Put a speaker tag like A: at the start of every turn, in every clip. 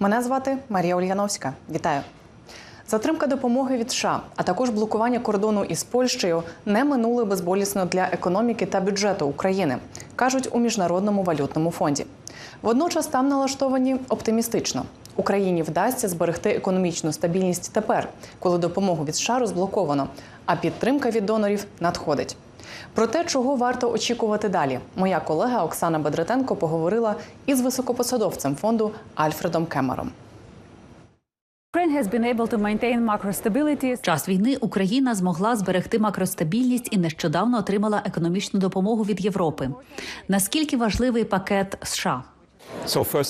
A: Мене звати Марія Ульяновська. Вітаю. Затримка допомоги від США, а також блокування кордону із Польщею не минули безболісно для економіки та бюджету України, кажуть у міжнародному валютному фонді. Водночас там налаштовані оптимістично. Україні вдасться зберегти економічну стабільність тепер, коли допомогу від США розблоковано, а підтримка від донорів надходить. Про те, чого варто очікувати далі, моя колега Оксана Бедретенко поговорила із високопосадовцем фонду Альфредом Кемером.
B: Час війни Україна змогла зберегти макростабільність і нещодавно отримала економічну допомогу від Європи. Наскільки важливий пакет США?
C: Uh,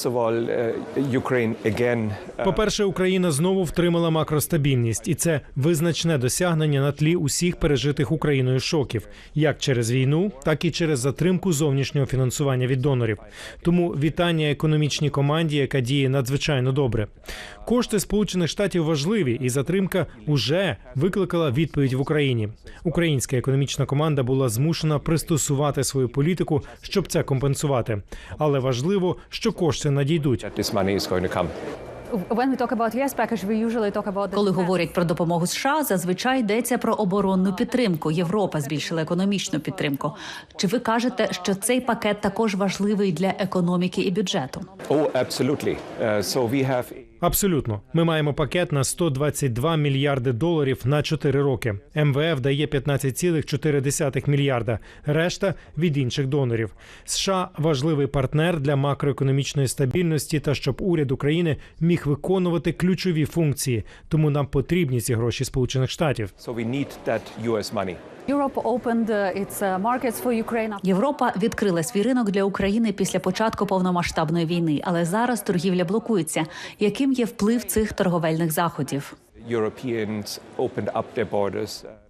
C: uh,
D: По-перше, Україна знову втримала макростабільність, і це визначне досягнення на тлі усіх пережитих Україною шоків, як через війну, так і через затримку зовнішнього фінансування від донорів. Тому вітання економічній команді, яка діє надзвичайно добре. Кошти Сполучених Штатів важливі, і затримка уже викликала відповідь в Україні. Українська економічна команда була змушена пристосувати свою політику, щоб це компенсувати. Але важливо, що кошти надійдуть.
C: that this money is going to come.
E: When we talk about US package, we usually talk about the
B: Коли говорять про допомогу США, зазвичай йдеться про оборонну підтримку. Європа збільшила економічну підтримку. Чи ви кажете, що цей пакет також важливий для економіки і бюджету?
C: Oh, absolutely. Uh, so we have
D: Абсолютно, ми маємо пакет на 122 мільярди доларів на 4 роки. МВФ дає 15,4 мільярда. Решта від інших донорів. США важливий партнер для макроекономічної стабільності та щоб уряд України міг виконувати ключові функції. Тому нам потрібні ці гроші Сполучених Штатів.
E: uh, uh.
B: Європа відкрила свій ринок для України після початку повномасштабної війни, але зараз торгівля блокується. Яким є вплив цих торговельних заходів?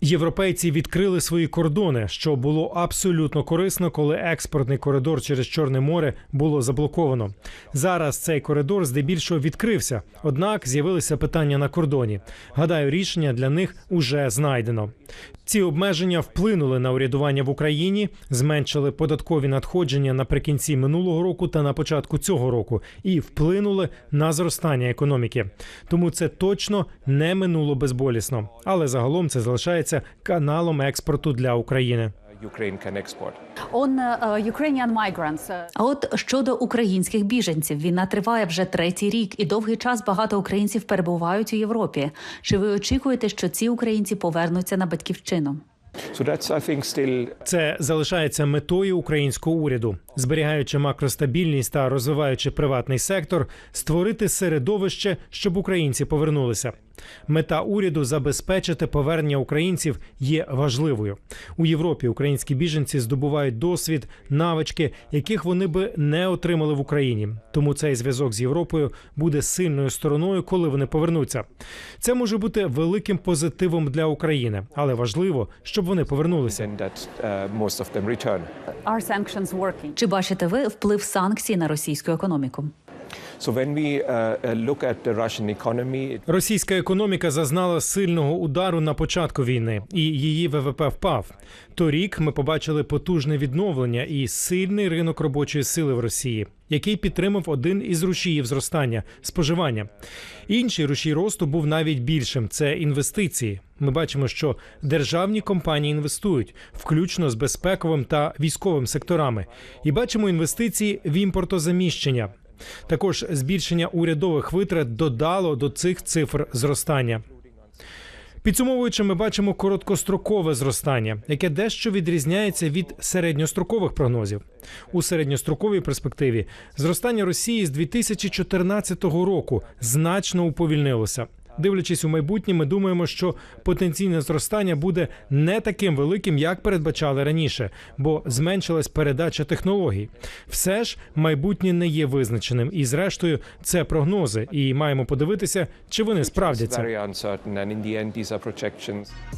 D: Європейці відкрили свої кордони, що було абсолютно корисно, коли експортний коридор через Чорне море було заблоковано. Зараз цей коридор здебільшого відкрився, однак з'явилися питання на кордоні. Гадаю, рішення для них уже знайдено. Ці обмеження вплинули на урядування в Україні, зменшили податкові надходження наприкінці минулого року та на початку цього року, і вплинули на зростання економіки. Тому це точно не минуло безболісно, але загалом це залишається каналом експорту для України.
C: Ukraine can export.
E: On Ukrainian migrants, uh,
B: А от щодо українських біженців, війна триває вже третій рік, і довгий час багато українців перебувають у Європі. Чи ви очікуєте, що ці українці повернуться на батьківщину?
D: Це залишається метою українського уряду, зберігаючи макростабільність та розвиваючи приватний сектор, створити середовище, щоб українці повернулися. Мета уряду забезпечити повернення українців є важливою. У Європі українські біженці здобувають досвід, навички, яких вони би не отримали в Україні. Тому цей зв'язок з Європою буде сильною стороною, коли вони повернуться. Це може бути великим позитивом для України, але важливо, щоб вони повернулися.
C: uh?
B: Чи бачите ви вплив санкцій на російську економіку?
D: Російська економіка зазнала сильного удару на початку війни, і її ВВП впав. Торік ми побачили потужне відновлення і сильний ринок робочої сили в Росії, який підтримав один із рушіїв зростання споживання. Інший рушій росту був навіть більшим це інвестиції. Ми бачимо, що державні компанії інвестують, включно з безпековим та військовим секторами, і бачимо інвестиції в імпортозаміщення. Також збільшення урядових витрат додало до цих цифр зростання. Підсумовуючи, ми бачимо короткострокове зростання, яке дещо відрізняється від середньострокових прогнозів. У середньостроковій перспективі зростання Росії з 2014 року значно уповільнилося. Дивлячись у майбутнє, ми думаємо, що потенційне зростання буде не таким великим, як передбачали раніше, бо зменшилась передача технологій. Все ж майбутнє не є визначеним, і зрештою це прогнози, і маємо подивитися, чи вони справдяться.